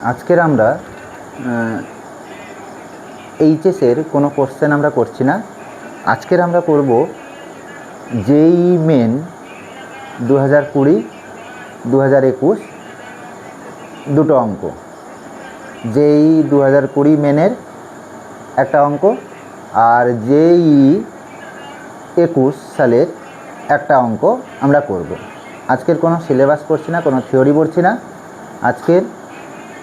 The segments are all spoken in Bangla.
আজকের আমরা এইচএসের কোনো কোশ্চেন আমরা করছি না। আজকের আমরা করব জেই মেন দু হাজার কুড়ি দু হাজার একুশ দুটো অঙ্ক। জেই দু হাজার কুড়ি মেনের একটা অঙ্ক আর জেই একুশ সালের একটা অঙ্ক আমরা করব। আজকের কোনো সিলেবাস পড়ছি না, কোনো থিওরি পড়ছি না। আজকের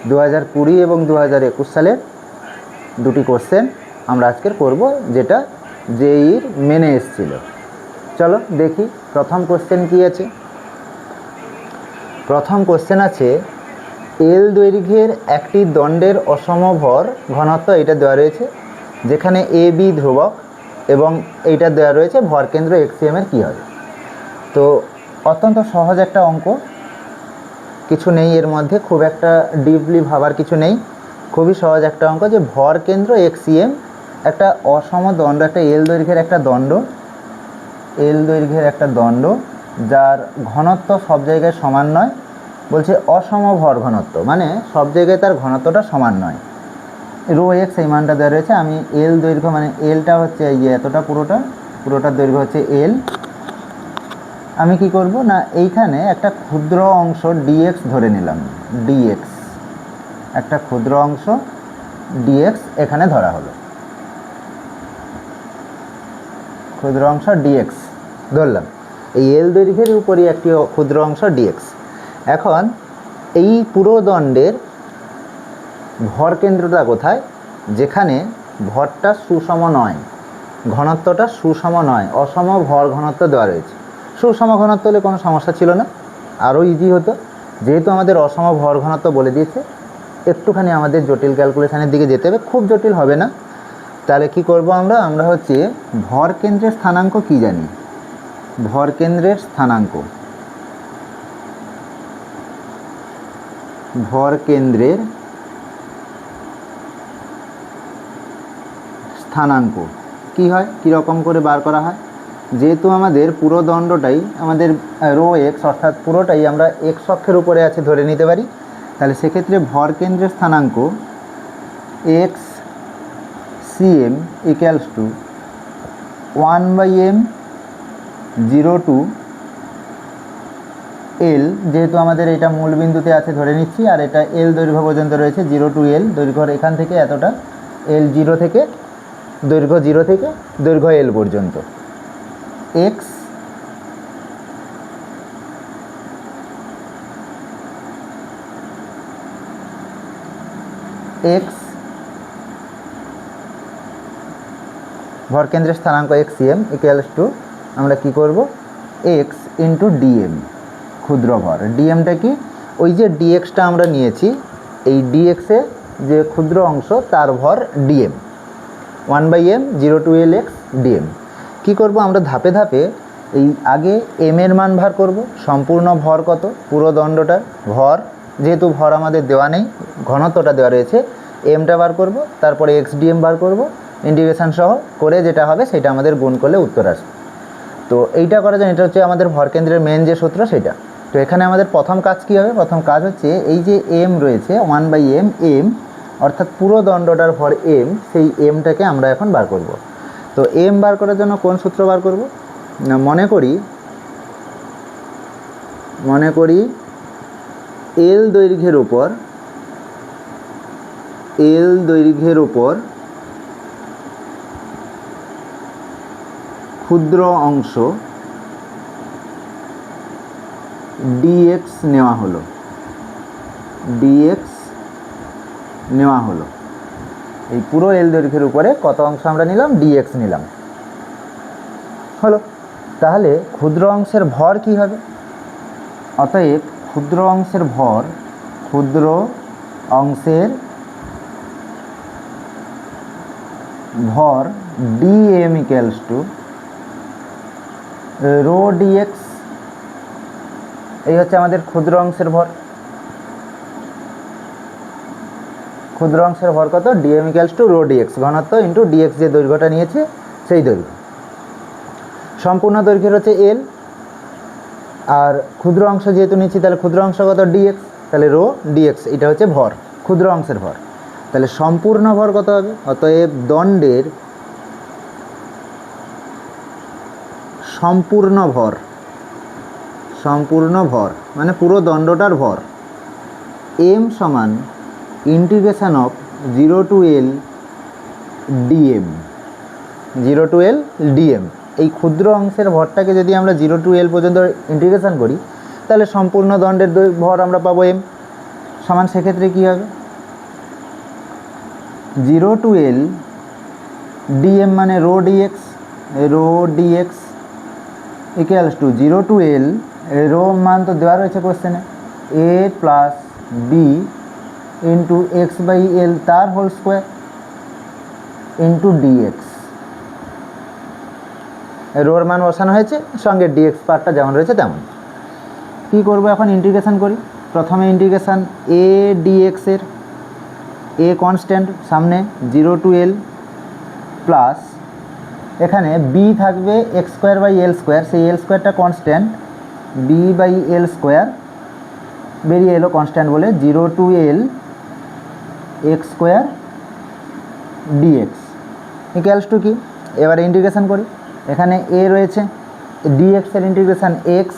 দু হাজার কুড়ি এবং দু হাজার একুশ সালের দুটি কোশ্চেন আমরা আজকের করব, যেটা জেইর মেনে এসছিল। চলো দেখি প্রথম কোশ্চেন কি আছে। প্রথম কোশ্চেন আছে, এল দৈর্ঘ্যের একটি দণ্ডের অসমভর ঘনত্ব এটা দেওয়া রয়েছে, যেখানে এ, বি ধ্রুবক এবং এইটা দেওয়া রয়েছে ভরকেন্দ্র এক্সিএম এর কী হবে। তো অত্যন্ত সহজ একটা অঙ্ক কিছু নেই এর মধ্যে, খুব একটা ডিপলি ভাবার কিছু নেই। খুবই সহজ একটা অঙ্ক যে ভর কেন্দ্র এক্সিএম একটা অসম দণ্ড, একটা এল দৈর্ঘ্যের একটা দণ্ড এল দৈর্ঘ্যের একটা দণ্ড, যার ঘনত্ব সব জায়গায় সমান নয়। বলছে অসম ভর ঘনত্ব মানে সব জায়গায় তার ঘনত্বটা সমান নয়। রো এক্স এই মানটা দেওয়া রয়েছে, আমি এল দৈর্ঘ্য মানে এলটা হচ্ছে এই এতটা, পুরোটা, পুরোটার দৈর্ঘ্য হচ্ছে এল আমি কি করব? না, এইখানে একটা ক্ষুদ্র অংশ ডিএক্স ধরে নিলাম। ডিএক্স একটা ক্ষুদ্র অংশ ডিএক্স এখানে ধরা হলো। ক্ষুদ্র অংশ ডিএক্স ধরলাম। এই এল দৈর্ঘ্যের উপরই একটি ক্ষুদ্র অংশ ডিএক্স এখন এই পুরো দণ্ডের ভর কেন্দ্রটা কোথায়? যেখানে ভরটা সুষম নয়, ঘনত্বটা সুষম নয়, অসম ভর ঘনত্ব দেওয়া রয়েছে। সুষম ঘনত্ব হলে কোনো সমস্যা ছিল না। আরও ইজি হতো। যেহেতু আমাদের অসম ভর ঘনত্ব বলে দিয়েছে, একটুখানি আমাদের জটিল ক্যালকুলেশনের দিকে যেতে হবে। খুব জটিল হবে না। তাহলে কি করব আমরা? আমরা হচ্ছে ভর কেন্দ্রের স্থানাঙ্ক কি জানি? ভর কেন্দ্রের স্থানাঙ্ক। ভর কেন্দ্রের স্থানাঙ্ক। কি হয়? কী রকম করে বার করা হয়? যেহেতু আমাদের পুরো দণ্ডটাই আমাদের রো এক্স অর্থাৎ পুরোটাই আমরা এক্স অক্ষের উপরে আছে ধরে নিতে পারি, তাহলে সেক্ষেত্রে ভর কেন্দ্রের স্থানাঙ্ক X C M equals to one by M zero to L যেহেতু আমাদের এটা মূল বিন্দুতে আছে ধরে নিচ্ছি, আর এটা এল দৈর্ঘ্য পর্যন্ত রয়েছে জিরো টু এল দৈর্ঘ্যর এখান থেকে এতটা এল জিরো থেকে, দৈর্ঘ্য জিরো থেকে দৈর্ঘ্য এল পর্যন্ত। এক্স এক্স ভরকেন্দ্রের স্থানাঙ্ক এক্স সিএম ইকুয়ালস টু আমরা কি করব? এক্স ইন্টু ডিএম ক্ষুদ্র ভর। ডিএমটা কি? ওই যে ডিএক্সটা আমরা নিয়েছি, এই ডিএক্সে যে ক্ষুদ্র অংশ, তার ভর dm one by M zero to L X dm কী করব? আমরা ধাপে ধাপে এই আগে এম এর মান ভার করব। সম্পূর্ণ ভর কত? পুরো দণ্ডটার ভর। যেহেতু ভর আমাদের দেওয়া নেই, ঘনত্বটা দেওয়া রয়েছে এমটা বার করব, তারপরে এক্স ডিএম বার করব ইন্টিগ্রেশন সহ করে যেটা হবে সেটা আমাদের গুণ করলে উত্তর আসবে। তো এইটা করার জন্য এটা হচ্ছে আমাদের ভরকেন্দ্রের মেন যে সূত্র সেটা। তো এখানে আমাদের প্রথম কাজ কী হবে? প্রথম কাজ হচ্ছে এই যে এম রয়েছে ওয়ান বাই এম এম অর্থাৎ পুরো দণ্ডটার ভর এম সেই এমটাকে আমরা এখন বার করব। তো এম বার করার জন্য কোন সূত্র বার করব? না, মনে করি মনে করি এল দৈর্ঘ্যের উপর এল দৈর্ঘ্যের উপর ক্ষুদ্র অংশ ডিএক্স নেওয়া হলো ডিএক্স নেওয়া হলো। এই পুরো এল দৈর্ঘ্যের উপরে কত অংশ আমরা নিলাম? ডিএক্স নিলাম। হলো? তাহলে ক্ষুদ্র অংশের ভর কি হবে? অতএব ক্ষুদ্র অংশের ভর ক্ষুদ্র অংশের ভর dm equals to rho dx এই হচ্ছে আমাদের ক্ষুদ্র অংশের ভর। ক্ষুদ্র অংশের ভর কত? Dm equals to rho dx ঘনত্ব ইন্টু ডিএক্স যে দৈর্ঘ্যটা নিয়েছে, সেই দৈর্ঘ্য। সম্পূর্ণ দৈর্ঘ্যের হচ্ছে এল আর ক্ষুদ্র অংশ যেহেতু নিচ্ছি, তাহলে ক্ষুদ্র অংশ কত? ডিএক্স তাহলে রো ডিএক্স এটা হচ্ছে ভর, ক্ষুদ্র অংশের ভর। তাহলে সম্পূর্ণ ভর কত হবে? অতএব দণ্ডের সম্পূর্ণ ভর সম্পূর্ণ ভর মানে পুরো দণ্ডটার ভর এম সমান integration of zero to L dm, zero to L dm. এই ক্ষুদ্র অংশের ভরটাকে যদি আমরা জিরো টু এল পর্যন্ত ইন্টিগ্রেশন করি, তাহলে সম্পূর্ণ দণ্ডের ভর আমরা পাবো এম। সমান সেক্ষেত্রে কী হবে? জিরো টু এল ডিএম মানে rho dx. Rho dx equals to zero to L rho মান তো দেওয়া রয়েছে কোশ্চেনে A. Plus B into X by L তার হোল স্কোয়ার ইন্টু ডিএক্স রোর মান বসানো হয়েছে, সঙ্গে ডিএক্স পার্টটা যেমন রয়েছে তেমন। কী করব এখন? ইন্টিগ্রেশন করি। প্রথমে ইন্টিগ্রেশন এ ডিএক্সের এ কনস্ট্যান্ট সামনে জিরো টু এল প্লাস এখানে বি থাকবে X square by L square সেই এল স্কোয়ারটা constant B by L square বেরিয়ে এলো কনস্ট্যান্ট বলে zero to L X square dx equals to কি? এবারে ইন্টিগ্রেশন করি। এখানে এ রয়েছে। ডিএক্সের integration X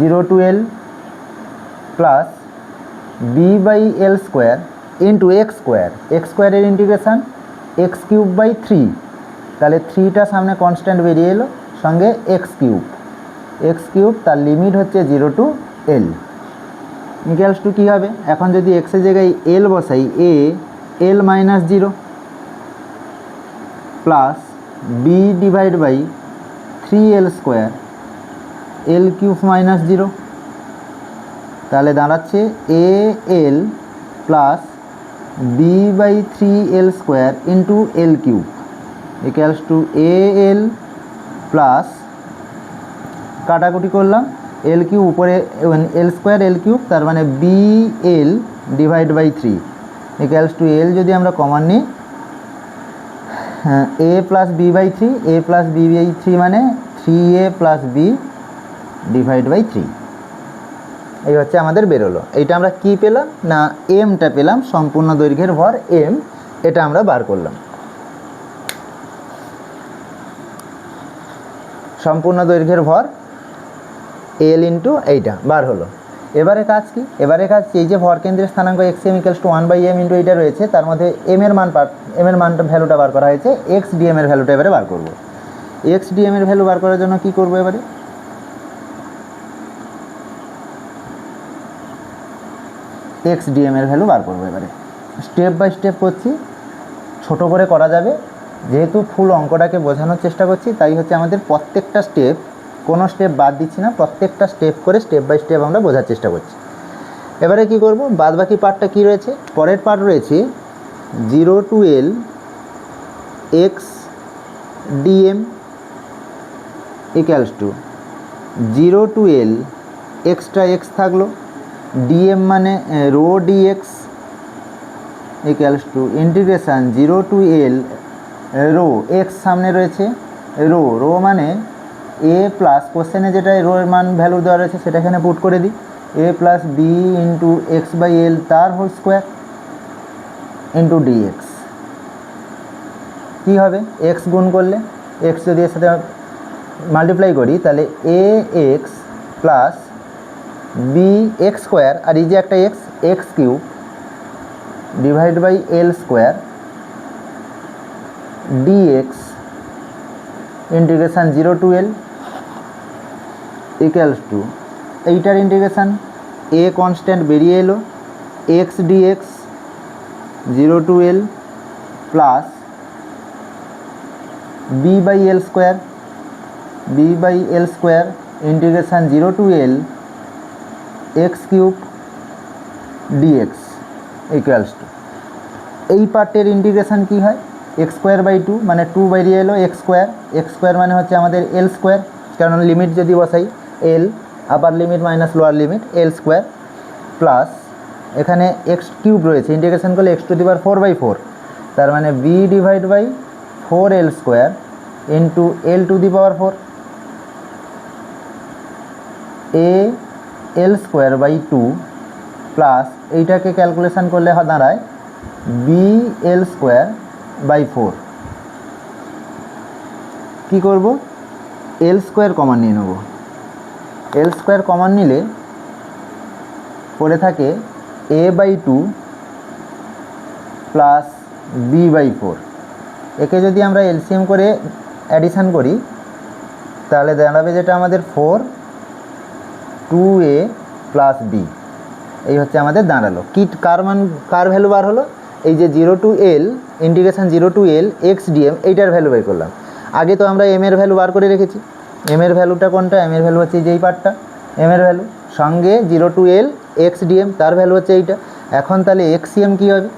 zero to L plus B by L square into X square X স্কোয়ারের integration X cube by three তাহলে থ্রিটা সামনে কনস্ট্যান্ট বেরিয়ে এলো। সঙ্গে এক্স কিউব এক্স কিউব তার লিমিট হচ্ছে zero to L equals to কী হবে? এখন যদি এক্সের জায়গায় এল বসাই A L minus zero plus B divide by three L square L cube minus zero তাহলে দাঁড়াচ্ছে A L plus B by three L square into L cube equals to A L plus কাটাকুটি করলাম। এল কিউব উপরে এল স্কোয়ার এল কিউব তার মানে B L divide by three equals to L যদি আমরা কমন নিই A plus B by three A plus B by three মানে three A plus B divide by three এই হচ্ছে আমাদের বেরোলো। এইটা আমরা কি পেলাম? না এমটা পেলাম, সম্পূর্ণ দৈর্ঘ্যের ভর এম এটা আমরা বার করলাম। সম্পূর্ণ দৈর্ঘ্যের ভর এল ইন্টু এইটা, বার হলো। এবারে কাজ কি? এবারে কাজ? এই যে ভর কেন্দ্রের স্থানাঙ্ক X M equals to one by M into এইটা রয়েছে, তার মধ্যে এম এর মান এম এর মানটা ভ্যালুটা বার করা হয়েছে এক্স ডিএম এর ভ্যালুটা এবারে বার করব। এক্স ডিএম এর ভ্যালু বার করার জন্য কি করব এবারে? এক্স ডিএম এর ভ্যালু বার করব এবারে। স্টেপ বাই স্টেপ করছি, ছোট করে করা যাবে। যেহেতু ফুল অঙ্কটাকে বোঝানোর চেষ্টা করছি, তাই হচ্ছে আমাদের প্রত্যেকটা স্টেপ কোনো স্টেপ বাদ দিচ্ছি না, প্রত্যেকটা স্টেপ করে স্টেপ বাই স্টেপ আমরা বোঝার চেষ্টা করছি। এবারে কি করব? বাদ বাকি পার্টটা কী রয়েছে? পরের পার্ট রয়েছে zero to L X dm equals to zero to L extra X থাকল। ডিএম মানে rho dx equals to integration zero to L rho X সামনে রয়েছে রো রো মানে এ প্লাস কোশ্চেনে যেটা রো এর মান ভ্যালু দেওয়া রয়েছে, সেটা এখানে পুট করে দিই। A plus B into X by L তার হোল স্কোয়ার ইন্টু ডিএক্স কী হবে? এক্স গুণ করলে এক্স যদি এর সাথে মাল্টিপ্লাই করি, তাহলে A X plus B X square আর এই যে একটা X X cube divide by L square dx integration zero to L equals to এইটার ইন্টিগ্রেশান এ কনস্ট্যান্ট বেরিয়ে এলো X dx zero to L plus B by L square B by L square integration zero to L X cube dx equals to এই পার্টের ইন্টিগ্রেশান কী হয়? এক্স স্কোয়ার বাই টু মানে টু বেরিয়ে এলো এক্স স্কোয়ার এক্স স্কোয়ার মানে হচ্ছে আমাদের এল স্কোয়ার কারণ লিমিট যদি বসাই L upper limit minus lower limit L square plus এখানে এক্স কিউব রয়েছে ইন্টিগ্রেশন করলে X to the power four by four তার মানে B divide by four L square into L to the power four A L square by two plus এইটাকে ক্যালকুলেশন করলে দাঁড়ায় B L square by four কী করব? এল স্কোয়ার কমন নিয়ে নেব। এল স্কোয়ার কমন নিলে পড়ে থাকে A by two plus B by four একে যদি আমরা এলসিএম করে অ্যাডিশান করি, তাহলে দাঁড়াবে যেটা আমাদের four two A plus B এই হচ্ছে আমাদের দাঁড়াল। কি, কার মান, কার ভ্যালু বার হলো? এই যে zero to L integration zero to L X dm এইটার ভ্যালু বের করলাম। আগে তো আমরা এম এর ভ্যালু বার করে রেখেছি। এম এর ভ্যালুটা কোনটা? এম এর ভ্যালু হচ্ছে এই যে এই পার্টটা এম এর ভ্যালু সঙ্গে zero to L X dm তার ভ্যালু হচ্ছে এইটা। এখন তাহলে এক্স সিএম কী হবে?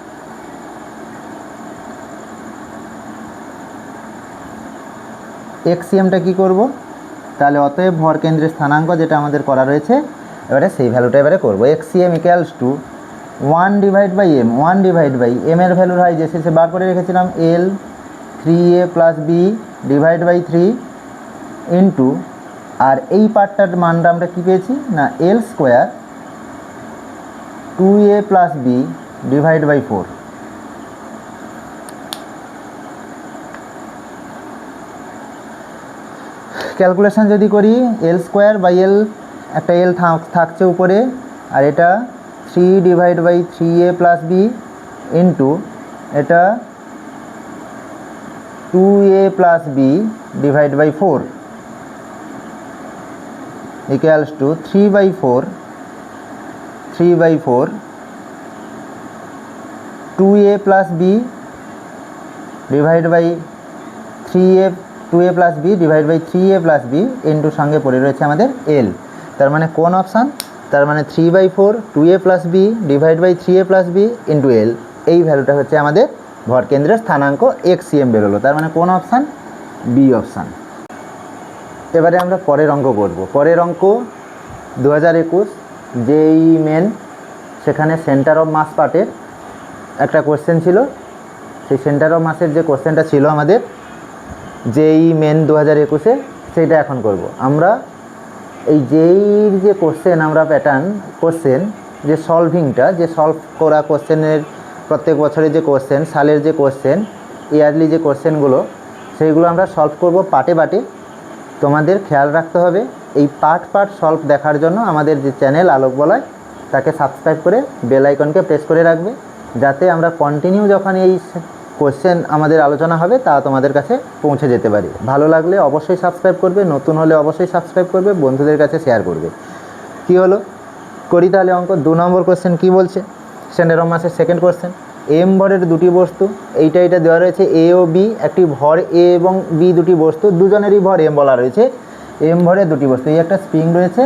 এক্স সিএমটা কী করব? তাহলে অতএব ভর কেন্দ্রের স্থানাঙ্ক যেটা আমাদের করা রয়েছে, এবারে সেই ভ্যালুটা এবারে করব। X C M equals to one divide by M one divide by M এর ভ্যালু হয় যে শেষে বার করে রেখেছিলাম L three A plus B divide by three into আর এই পার্টটার মানটা আমরা কী পেয়েছি? না L square two A plus B divide by four calculation যদি করি এল স্কোয়ার বাই এল একটা এল থাকছে উপরে, আর এটা three divide by three A plus B into এটা two A plus B divide by four four, three by four, two A plus B divide by three A, two A plus B divide by three A plus B ইন্টুর সঙ্গে পড়ে রয়েছে আমাদের এল। তার মানে কোন অপশান? তার মানে three by four, two A plus B divide by three A plus B into L. এই ভ্যালুটা হচ্ছে আমাদের ভর কেন্দ্রের স্থানাঙ্ক এক্স সিএম বেরোলো তার মানে কোন অপশান? B option. এবারে আমরা পরের অঙ্ক করব। পরের অঙ্ক দু হাজার একুশ, যেই মেন সেখানে সেন্টার অফ মাস পার্টের একটা কোশ্চেন ছিল। সেই সেন্টার অফ মাসের যে কোশ্চেনটা ছিল আমাদের, যেই মেন দু হাজার একুশে, সেইটা এখন করব। আমরা এই যেই যে কোশ্চেন আমরা প্যাটার্ন কোশ্চেন যে সলভিংটা যে সলভ করা কোশ্চেনের প্রত্যেক বছরের যে কোশ্চেন সালের যে কোশ্চেন ইয়ারলি যে কোশ্চেনগুলো সেইগুলো আমরা সলভ করব পাটে পাটে। তোমাদের খেয়াল রাখতে হবে এই পার্ট পার্ট সলভ দেখার জন্য আমাদের যে চ্যানেল আলোক বলয়, তাকে সাবস্ক্রাইব করে বেল আইকনকে প্রেস করে রাখবে, যাতে আমরা কন্টিনিউ যখন এই কোশ্চেন আমাদের আলোচনা হবে, তা তোমাদের কাছে পৌঁছে যেতে পারি। ভালো লাগলে অবশ্যই সাবস্ক্রাইব করবে, নতুন হলে অবশ্যই সাবস্ক্রাইব করবে, বন্ধুদের কাছে শেয়ার করবে। কি হলো? করি তাহলে অঙ্ক দু নম্বর কোশ্চেন কি বলছে? সেন্টার মাসের সেকেন্ড কোশ্চেন এম ভরের দুটি বস্তু, এইটা এটা দেওয়া রয়েছে এ ও বি একটি ভর এ এবং বি দুটি বস্তু, দুজনেরই ভর এম বলা রয়েছে। এম ভরের দুটি বস্তু, এই একটা স্প্রিং রয়েছে,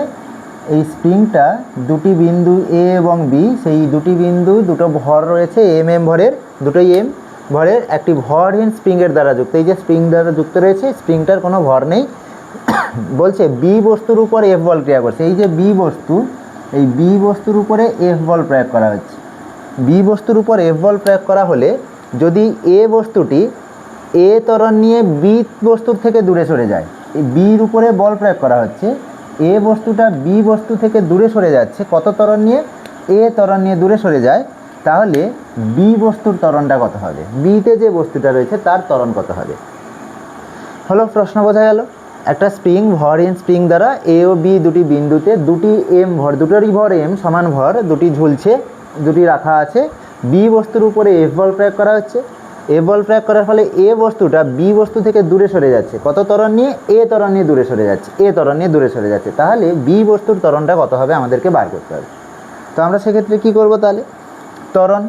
এই স্প্রিংটা দুটি বিন্দু এ এবং বি সেই দুটি বিন্দু দুটো ভর রয়েছে এম এম ভরের, দুটোই এম ভরের, একটি ভরহীন স্প্রিংয়ের দ্বারা যুক্ত। এই যে স্প্রিং দ্বারা যুক্ত রয়েছে স্প্রিংটার কোনো ভর নেই। বলছে বি বস্তুর উপর এফ বল ক্রিয়া করছে। এই যে বি বস্তু, এই বি বস্তুর উপরে এফ বল প্রয়োগ করা হচ্ছে। বি বস্তুর উপর এফ বল প্রয়োগ করা হলে যদি এ বস্তুটি এ ত্বরণ নিয়ে বি বস্তুর থেকে দূরে সরে যায় বির উপরে বল প্রয়োগ করা হচ্ছে এ বস্তুটা বি বস্তু থেকে দূরে সরে যাচ্ছে, কত ত্বরণ নিয়ে? এ ত্বরণ নিয়ে দূরে সরে যায়, তাহলে বি বস্তুর ত্বরণটা কত হবে? বিতে যে বস্তুটা রয়েছে তার ত্বরণ কত হবে? হলো, প্রশ্ন বোঝা গেল। একটা স্প্রিং ভরহীন স্প্রিং দ্বারা এ ও বি দুটি বিন্দুতে দুটি এম ভর, দুটোরই ভর এম সমান ভর, দুটি ঝুলছে। দুটি রাখা আছে বি বস্তুর উপরে এফ বল প্রয়োগ করা হচ্ছে। এ বল প্রয়োগ করার ফলে এ বস্তুটা বি বস্তু থেকে দূরে সরে যাচ্ছে। কত ত্বরণ নিয়ে? এ ত্বরণ নিয়ে দূরে সরে যাচ্ছে। এ ত্বরণ নিয়ে দূরে সরে যাচ্ছে। তাহলে বি বস্তুর ত্বরণটা কত হবে? আমাদেরকে বার করতে হবে। তো আমরা সেক্ষেত্রে কী করব তাহলে? ত্বরণ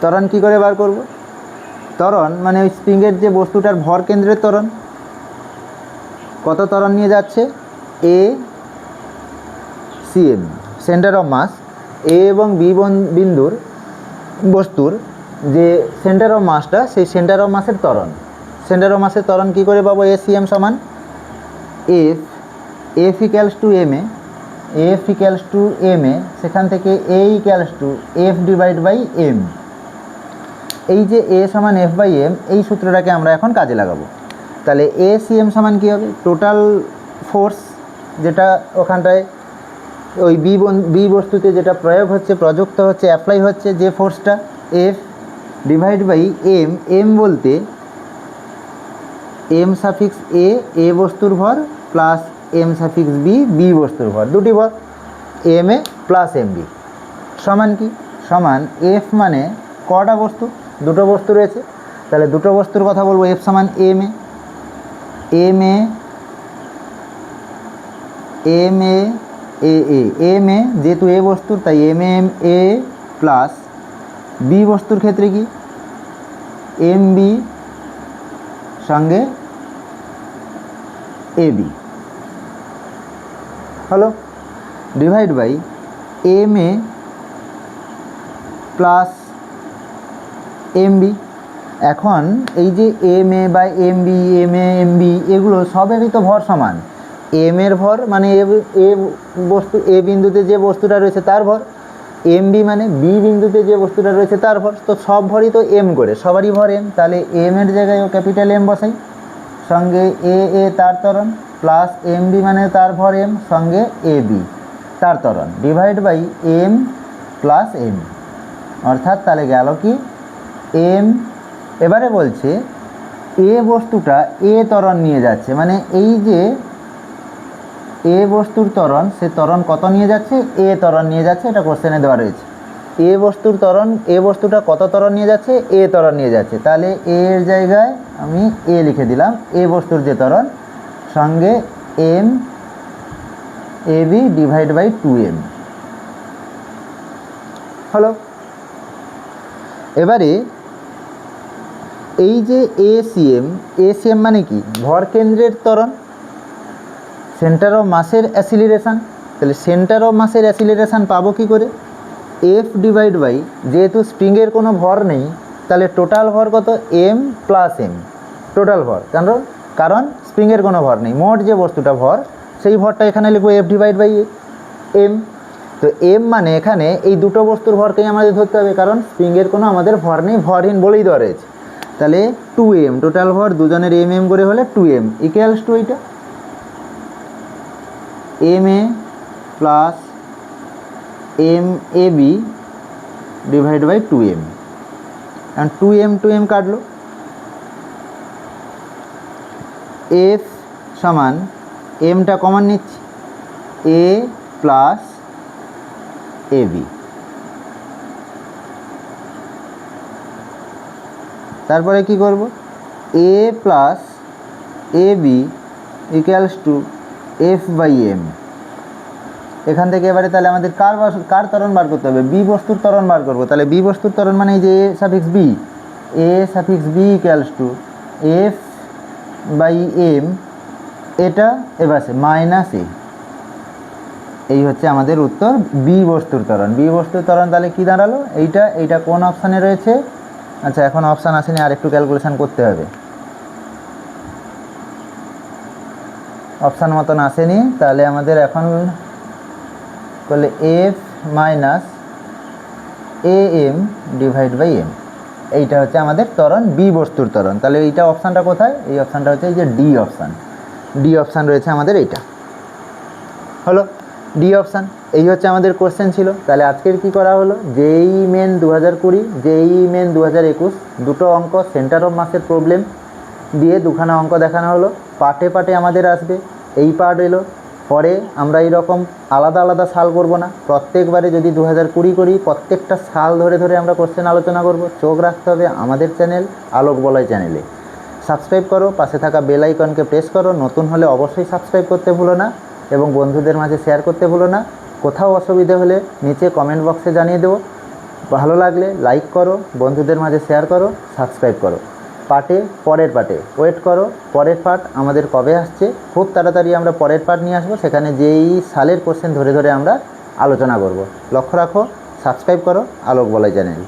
ত্বরণ কী করে বার করব? ত্বরণ মানে ওই স্প্রিংয়ের যে বস্তুটার ভর কেন্দ্রের ত্বরণ। কত ত্বরণ নিয়ে যাচ্ছে? A CM centre of mass A এবং বি বিন্দুর বস্তুর যে সেন্টার অফ মাসটা সেই সেন্টার অফ মাসের ত্বরণ। সেন্টার অফ মাসের ত্বরণ কী করে পাবো? এ সিএম সমান F F equals to M A F equals to M A সেখান থেকে A equals to F divide by M এই যে এ সমান এফ বাই এম এই সূত্রটাকে আমরা এখন কাজে লাগাবো। তাহলে এ সি এম সমান কী হবে? টোটাল ফোর্স যেটা ওখানটায়, ওই বি বি বস্তুতে যেটা প্রয়োগ হচ্ছে, প্রযুক্ত হচ্ছে অ্যাপ্লাই হচ্ছে যে ফোর্সটা F divide by M M বলতে এম সাফিক্স এ এ বস্তুর ভর plus M suffix B B বস্তুর ভর। দুটি ভর M A plus M B সমান কি? সমান এফ মানে কটা বস্তু? দুটো বস্তু রয়েছে। তাহলে দুটো বস্তুর কথা বলব এফ সমান M A M A M A A A M A যেহেতু এ বস্তুর, তাই M M A plus B বস্তুর ক্ষেত্রে কি? এম বি সঙ্গে এ বি হলো divide by M A plus M B এখন এই যে এম এ বা M B M A M B এগুলো সবেরই তো ভর সমান। এম এর ভর মানে এ এ বস্তু, এ বিন্দুতে যে বস্তুটা রয়েছে তার ভর। এম বি মানে বি বিন্দুতে যে বস্তুটা রয়েছে তার ভর। তো সব ভরই তো এম করে, সবারই ভর এম তাহলে এম এর জায়গায় ও ক্যাপিটাল এম বসাই। সঙ্গে এ এ তার তরণ প্লাস এম বি মানে তার ভর এম সঙ্গে এ বি তার তরণ divide by M plus M অর্থাৎ তাহলে গেল কি? এম এবারে বলছে, এ বস্তুটা এ ত্বরণ নিয়ে যাচ্ছে। মানে এই যে এ বস্তুর ত্বরণ, সে ত্বরণ কত নিয়ে যাচ্ছে? এ ত্বরণ নিয়ে যাচ্ছে, এটা কোশ্চেনে দেওয়া রয়েছে। এ বস্তুর ত্বরণ, এ বস্তুটা কত ত্বরণ নিয়ে যাচ্ছে? এ ত্বরণ নিয়ে যাচ্ছে। তাহলে এ এর জায়গায় আমি এ লিখে দিলাম, এ বস্তুর যে ত্বরণ, সঙ্গে M, A B divide by two M হলো? এবারে এই যে A C M A C M মানে কি? ভর কেন্দ্রের ত্বরণ সেন্টার অফ মাসের অ্যাসিলিরেশান তাহলে সেন্টার অফ মাসের অ্যাসিলিরেশান পাবো কী করে? এফ ডিভাইড বাই যেহেতু স্প্রিংয়ের কোনো ভর নেই, তাহলে টোটাল ভর কত? এম প্লাস এম টোটাল ভর। কারণ কারণ স্প্রিংয়ের কোনো ভর নেই। মোট যে বস্তুটা ভর, সেই ভরটা এখানে লিখব এফ ডিভাইড বাই এম তো এম মানে এখানে এই দুটো বস্তুর ভরকেই আমাদের ধরতে হবে। কারণ স্প্রিংয়ের কোনো আমাদের ভর নেই, ভরহীন বলেই দেওয়া রয়েছে। তাহলে টু এম টোটাল ভর দুজনের এম এম করে হলে টু এম ইকুয়ালস টু এইটা? M A plus M A B divide by two M and two M two M কাটলো। এফ সমান এমটা কমন নিচ্ছি। এ প্লাস এ তারপরে কি করব? A plus A B equals to F by M এখান থেকে এবারে তাহলে আমাদের কার কার ত্বরণ বার করতে হবে? বি বস্তুর ত্বরণ বার করব। তাহলে বি বস্তুর ত্বরণ মানে এই যে A suffix B A suffix B equals to F by M এটা এবার মাইনাস এ এই হচ্ছে আমাদের উত্তর বি বস্তুর ত্বরণ। বি বস্তুর ত্বরণ তাহলে কি দাঁড়াল? এইটা এইটা কোন অপশানে রয়েছে? আচ্ছা এখন অপশান আসেনি, আর একটু ক্যালকুলেশান করতে হবে। অপশান মতন আসেনি, তাহলে আমাদের এখন করলে F minus A M divide by M এইটা হচ্ছে আমাদের ত্বরণ বি বস্তুর ত্বরণ। তাহলে এইটা অপশানটা কোথায়? এই অপশানটা হচ্ছে এই যে ডি অপশান ডি অপশান রয়েছে আমাদের এইটা। হলো? ডি অপশান এই হচ্ছে আমাদের কোশ্চেন ছিল। তাহলে আজকের কি করা হলো? জেই মেন দু হাজার কুড়ি জেই মেন দু হাজার একুশ, দুটো অঙ্ক সেন্টার অফ মাসের প্রবলেম দিয়ে দুখানা অঙ্ক দেখানো হলো। পার্টে পার্টে আমাদের আসবে। এই পার্ট এলো। পরে আমরা এইরকম আলাদা আলাদা সাল করব না। প্রত্যেকবারে যদি দু হাজার কুড়ি করি, প্রত্যেকটা সাল ধরে ধরে আমরা কোশ্চেন আলোচনা করব। চোখ রাখতে হবে আমাদের চ্যানেল আলোক বলয় চ্যানেলে সাবস্ক্রাইব করো, পাশে থাকা বেল আইকনকে প্রেস করো। নতুন হলে অবশ্যই সাবস্ক্রাইব করতে ভুলো না এবং বন্ধুদের মাঝে শেয়ার করতে ভুলো না। কোথাও অসুবিধে হলে নিচে কমেন্ট বক্সে জানিয়ে দেবো। ভালো লাগলে লাইক করো, বন্ধুদের মাঝে শেয়ার করো সাবস্ক্রাইব করো। পাটে পরের পাটে ওয়েট করো, পরের পার্ট আমাদের কবে আসছে? খুব তাড়াতাড়ি আমরা পরের পার্ট নিয়ে আসব, সেখানে যেই সালের কোশ্চেন ধরে ধরে আমরা আলোচনা করব। লক্ষ্য রাখো সাবস্ক্রাইব করো আলোক বলাই চ্যানেল